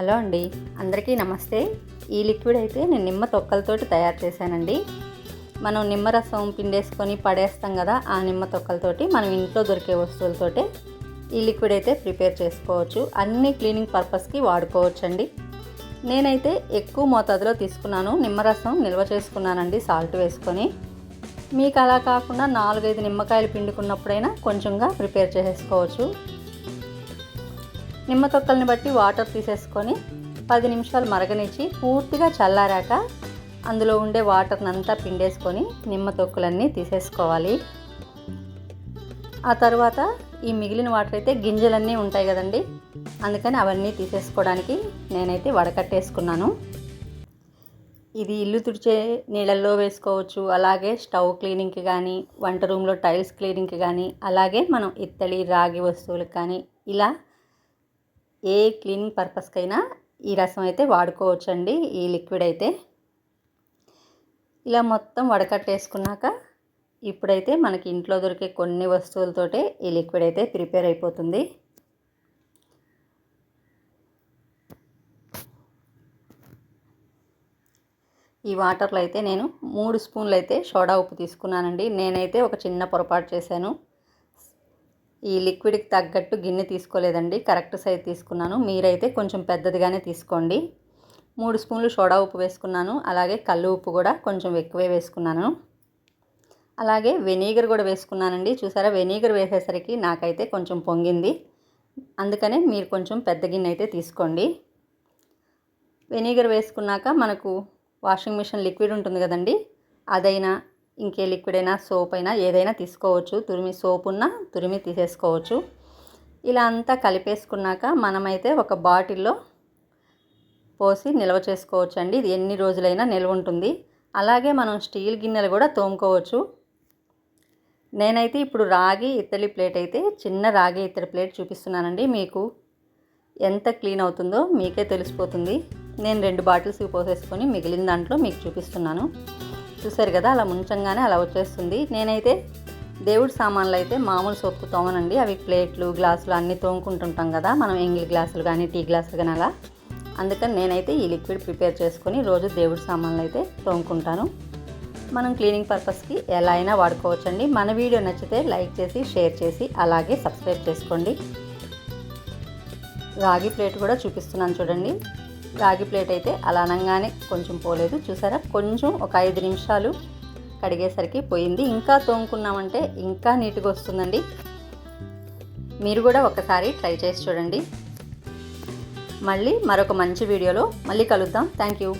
Hello అండి అందరికీ నమస్తే. ఈ లిక్విడ్ అయితే నేను నిమ్మ తొక్కలతోటి తయారు చేశానండి. మనం నిమ్మరసం పిండేసుకొని పడేస్తాం కదా ఆ నిమ్మ తొక్కలతోటి మనం ఇంట్లో దొరికే వస్తువులతోటి ఈ లిక్విడ్ అయితే ప్రిపేర్ చేసుకోవచ్చు. అన్ని క్లీనింగ్ పర్పస్కి వాడుకోవచ్చు అండి నేనైతే ఎక్కువ మోతాదులో తీసుకున్నాను. నిమ్మరసం నిల్వ చేసుకున్నానండి సాల్ట్ వేసుకొని. మీకు అలా కాకుండా నాలుగైదు నిమ్మకాయలు పిండుకున్నప్పుడైనా కొంచెంగా ప్రిపేర్ చేసేసుకోవచ్చు నిమ్మ తొక్కల్ని బట్టి వాటర్ తీసేసుకొని పది నిమిషాలు మరగనిచ్చి పూర్తిగా చల్లారాక అందులో ఉండే వాటర్ని అంతా పిండేసుకొని నిమ్మ తొక్కులన్నీ తీసేసుకోవాలి. ఆ తర్వాత ఈ మిగిలిన వాటర్ అయితే గింజలన్నీ ఉంటాయి కదండి అందుకని అవన్నీ తీసేసుకోవడానికి నేనైతే వడకట్టేసుకున్నాను. ఇది ఇల్లు తుడిచే నీళ్ళల్లో వేసుకోవచ్చు అలాగే స్టవ్ క్లీనింగ్కి కానీ వంట రూమ్లో టైల్స్ క్లీనింగ్కి కానీ అలాగే మనం ఇత్తడి రాగి వస్తువులకు కానీ ఇలా ఏ క్లీనింగ్ పర్పస్కైనా ఈ రసం అయితే వాడుకోవచ్చండి ఈ లిక్విడ్ అయితే. ఇలా మొత్తం వడకట్టేసుకున్నాక ఇప్పుడైతే మనకి ఇంట్లో దొరికే కొన్ని వస్తువులతోటే ఈ లిక్విడ్ అయితే ప్రిపేర్ అయిపోతుంది. ఈ వాటర్లో అయితే నేను మూడు స్పూన్లు అయితే సోడా ఉప్పు తీసుకున్నానండి. నేనైతే ఒక చిన్న పొరపాటు చేశాను. ఈ లిక్విడ్కి తగ్గట్టు గిన్నె తీసుకోలేదండి. కరెక్ట్ సైజ్ తీసుకున్నాను. మీరైతే కొంచెం పెద్దదిగానే తీసుకోండి. మూడు స్పూన్లు సోడా ఉప్పు వేసుకున్నాను. అలాగే కళ్ళు ఉప్పు కూడా కొంచెం ఎక్కువే వేసుకున్నాను. అలాగే వెనిగర్ కూడా వేసుకున్నానండి. చూసారా? వెనిగర్ వేసేసరికి నాకైతే కొంచెం పొంగింది. అందుకనే మీరు కొంచెం పెద్ద గిన్నె అయితే తీసుకోండి. వెనిగర్ వేసుకున్నాక మనకు వాషింగ్ మిషన్ లిక్విడ్ ఉంటుంది కదండి అదైనా ఇంకే లిక్విడ్ అయినా సోప్ అయినా ఏదైనా తీసుకోవచ్చు. తురిమి సోప్ ఉన్నా తురిమి తీసేసుకోవచ్చు. ఇలా అంతా కలిపేసుకున్నాక మనమైతే ఒక బాటిల్లో పోసి నిల్వ చేసుకోవచ్చు అండి ఇది ఎన్ని రోజులైనా నిల్వ ఉంటుంది. అలాగే మనం స్టీల్ గిన్నెలు కూడా తోముకోవచ్చు. నేనైతే ఇప్పుడు రాగి ఇత్తడి ప్లేట్ అయితే చిన్న రాగి ఇత్తడి ప్లేట్ చూపిస్తున్నానండి మీకు. ఎంత క్లీన్ అవుతుందో మీకే తెలిసిపోతుంది. నేను రెండు బాటిల్స్ పోసేసుకొని మిగిలిన దాంట్లో మీకు చూపిస్తున్నాను. చూసారు కదా అలా ముంచంగానే అలా వచ్చేస్తుంది. నేనైతే దేవుడి సామాన్లు అయితే మామూలు సోపు తోమనండి. అవి ప్లేట్లు గ్లాసులు అన్నీ తోముకుంటుంటాం కదా మనం ఎంగిల్ గ్లాసులు కానీ టీ గ్లాసులు కానీ అలా. అందుకని నేనైతే ఈ లిక్విడ్ ప్రిపేర్ చేసుకొని రోజు దేవుడి సామాన్లు అయితే తోముకుంటాను. మనం క్లీనింగ్ పర్పస్కి ఎలా అయినా వాడుకోవచ్చండి. మన వీడియో నచ్చితే లైక్ చేసి షేర్ చేసి అలాగే సబ్స్క్రైబ్ చేసుకోండి. రాగి ప్లేట్ కూడా చూపిస్తున్నాను చూడండి. రాగి ప్లేట్ అయితే అలా అనగానే కొంచెం పోలేదు. చూసారా? కొంచెం ఒక ఐదు నిమిషాలు కడిగేసరికి పోయింది. ఇంకా తోముకున్నామంటే ఇంకా నీట్గా వస్తుందండి. మీరు కూడా ఒకసారి ట్రై చేసి చూడండి. మళ్ళీ మరొక మంచి వీడియోలో మళ్ళీ కలుద్దాం. Thank you.